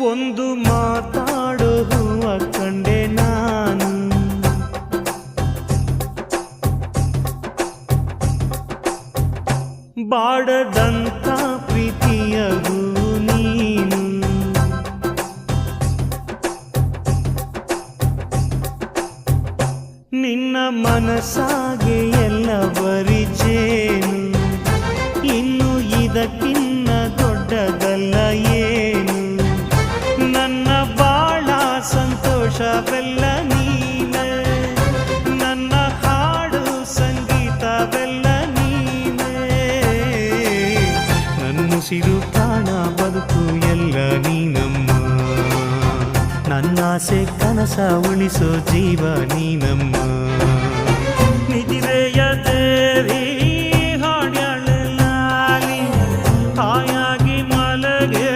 ಒಂದು ಮಾತಾಡು ಕಂಡೆ ನಾನು. ಬಾಡದಂತ ಪ್ರೀತಿಯಗು ನೀನು. ನಿನ್ನ ಮನಸ್ಸಾಗೆ ಎಲ್ಲ ಬರಿಜೇನು ಇನ್ನು ಇದಕ್ಕಿನ್ನ ದೊಡ್ಡದಲ್ಲ ಸಂತೋಷವೆಲ್ಲ ನೀನೆ. ನನ್ನ ಹಾಡು ಸಂಗೀತವೆಲ್ಲ ನೀನೆ. ನನ್ನುಸಿರು ಪ್ರಾಣ ಬದುಕು ಎಲ್ಲ ನೀನಮ್ಮ. ನನ್ನಾಸೆ ಕನಸ ಉಳಿಸೋ ಜೀವ ನೀನಮ್ಮ. ನಿಜಿರೆಯ ದೇವಿ, ಹಾಡ್ಯಾಳಲಾಲಿ ತಾಯಾಗಿ ಮಲಗೆ